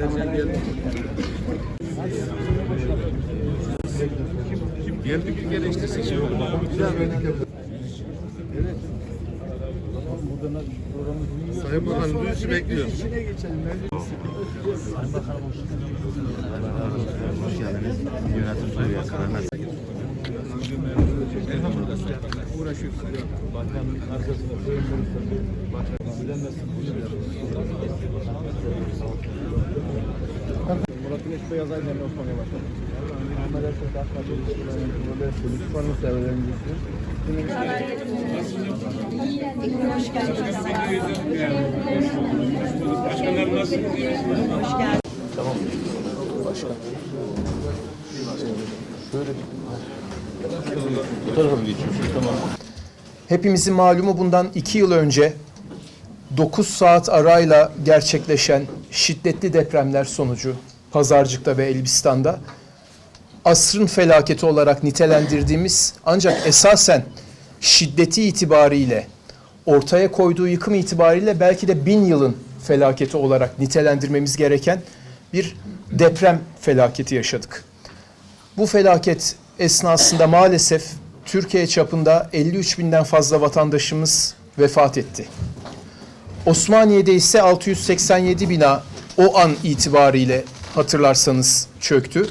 Sercan gel. Geldik bir kere işte seçim oldu. Sayın Bakanım bu işi bekliyoruz. Hoş geldiniz. Yönetim kurulu yasalarına Uğraşıyoruz. Bakanın arkasında Murat Güneş Beyaz Aydın Osman'a başladı. Muhammed Ersoy Taşkatı İlişkiler Polis Formu Severlerimizdir. Hoş geldiniz. Hoş geldiniz. Bu tarafa mı geçiyorsunuz? Tamam. Hepimizin malumu bundan iki yıl önce 9 saat arayla gerçekleşen şiddetli depremler sonucu Pazarcık'ta ve Elbistan'da asrın felaketi olarak nitelendirdiğimiz ancak esasen şiddeti itibariyle ortaya koyduğu yıkım itibariyle belki de bin yılın felaketi olarak nitelendirmemiz gereken bir deprem felaketi yaşadık. Bu felaket esnasında maalesef Türkiye çapında 53 binden fazla vatandaşımız vefat etti. Osmaniye'de ise 687 bina o an itibariyle hatırlarsanız çöktü.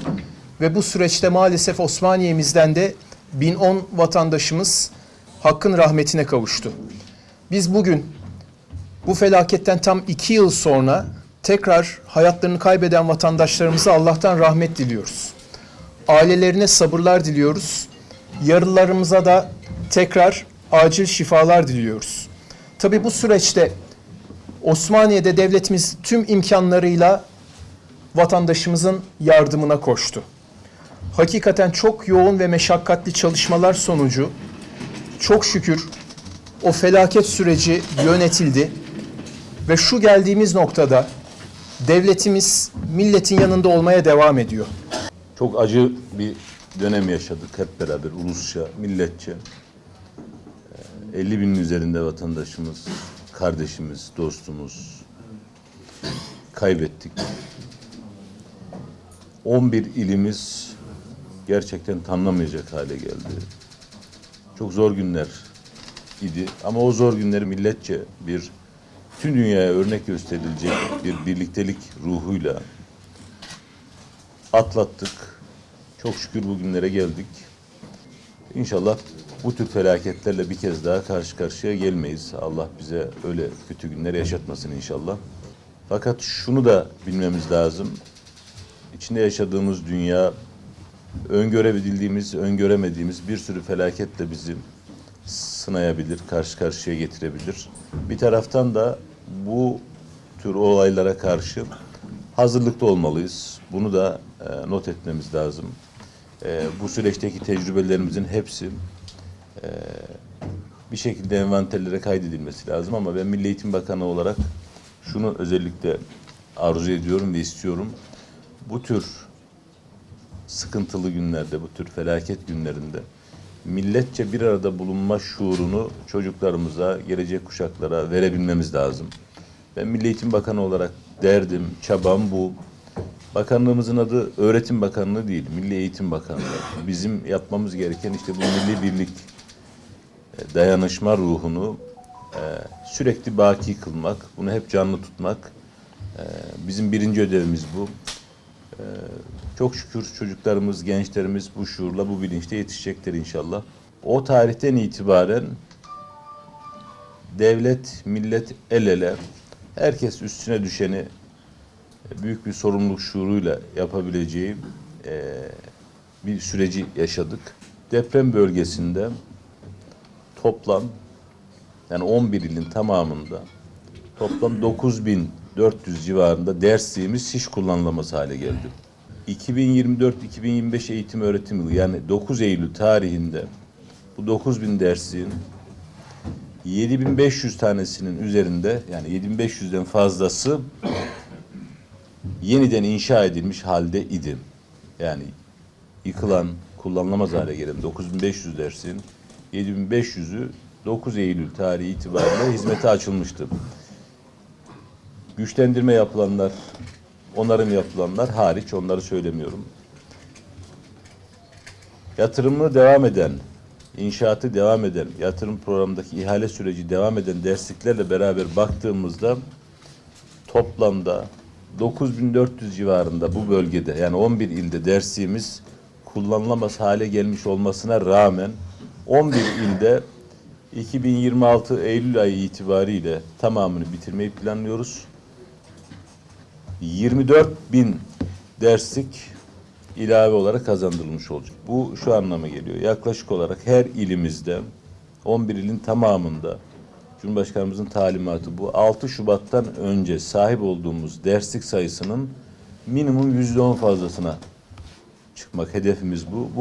Ve bu süreçte maalesef Osmaniye'mizden de 1010 vatandaşımız hakkın rahmetine kavuştu. Biz bugün bu felaketten tam iki yıl sonra tekrar hayatlarını kaybeden vatandaşlarımıza Allah'tan rahmet diliyoruz. Ailelerine sabırlar diliyoruz. Yaralılarımıza da tekrar acil şifalar diliyoruz. Tabii bu süreçte Osmaniye'de devletimiz tüm imkanlarıyla vatandaşımızın yardımına koştu. Hakikaten çok yoğun ve meşakkatli çalışmalar sonucu çok şükür o felaket süreci yönetildi ve şu geldiğimiz noktada devletimiz milletin yanında olmaya devam ediyor. Çok acı bir dönem yaşadık hep beraber ulusça, milletçe. Ee, 50 binin üzerinde vatandaşımız, kardeşimiz, dostumuz kaybettik. 11 ilimiz gerçekten tanınamayacak hale geldi. Çok zor günler idi ama o zor günleri milletçe bir tüm dünyaya örnek gösterilecek bir birliktelik ruhuyla atlattık. Çok şükür bugünlere geldik. İnşallah bu tür felaketlerle bir kez daha karşı karşıya gelmeyiz. Allah bize öyle kötü günler yaşatmasın inşallah. Fakat şunu da bilmemiz lazım. İçinde yaşadığımız dünya öngörebildiğimiz, öngöremediğimiz bir sürü felaketle bizi sınayabilir, karşı karşıya getirebilir. Bir taraftan da bu tür olaylara karşı hazırlıklı olmalıyız. Bunu da e, not etmemiz lazım. E, bu süreçteki tecrübelerimizin hepsi e, bir şekilde envanterlere kaydedilmesi lazım ama ben Milli Eğitim Bakanı olarak şunu özellikle arzu ediyorum ve istiyorum. Bu tür sıkıntılı günlerde, bu tür felaket günlerinde milletçe bir arada bulunma şuurunu çocuklarımıza, gelecek kuşaklara verebilmemiz lazım. Ben Milli Eğitim Bakanı olarak derdim, çabam bu. Bakanlığımızın adı Öğretim Bakanlığı değil, Milli Eğitim Bakanlığı. Bizim yapmamız gereken işte bu milli birlik, e, dayanışma ruhunu e, sürekli baki kılmak, bunu hep canlı tutmak. e, Bizim birinci ödevimiz bu. E, Çok şükür çocuklarımız, gençlerimiz bu şuurla, bu bilinçle yetişecekler inşallah. O tarihten itibaren devlet, millet el ele, herkes üstüne düşeni e, büyük bir sorumluluk şuuruyla yapabileceği e, bir süreci yaşadık. Deprem bölgesinde toplam yani 11 ilin tamamında toplam 9400 civarında dersliğimiz hiç kullanılamaz hale geldi. 2024-2025 eğitim öğretim yılı yani 9 Eylül tarihinde bu 9000 dersliğin 7500 tanesinin üzerinde yani 7500'den fazlası yeniden inşa edilmiş halde idi. Yani yıkılan, kullanılamaz hale gelen 9500 dersin 7500'ü 9 Eylül tarihi itibariyle hizmete açılmıştı. Güçlendirme yapılanlar onarım yapılanlar hariç onları söylemiyorum. Yatırımı devam eden, inşaatı devam eden, yatırım programındaki ihale süreci devam eden dersliklerle beraber baktığımızda toplamda 9400 civarında bu bölgede yani 11 ilde dersliğimiz kullanılamaz hale gelmiş olmasına rağmen 11 ilde 2026 Eylül ayı itibariyle tamamını bitirmeyi planlıyoruz. 24 bin derslik ilave olarak kazandırılmış olacak. Bu şu anlama geliyor. Yaklaşık olarak her ilimizde 11 ilin tamamında Cumhurbaşkanımızın talimatı bu. 6 Şubat'tan önce sahip olduğumuz derslik sayısının minimum %10 fazlasına çıkmak hedefimiz bu. bu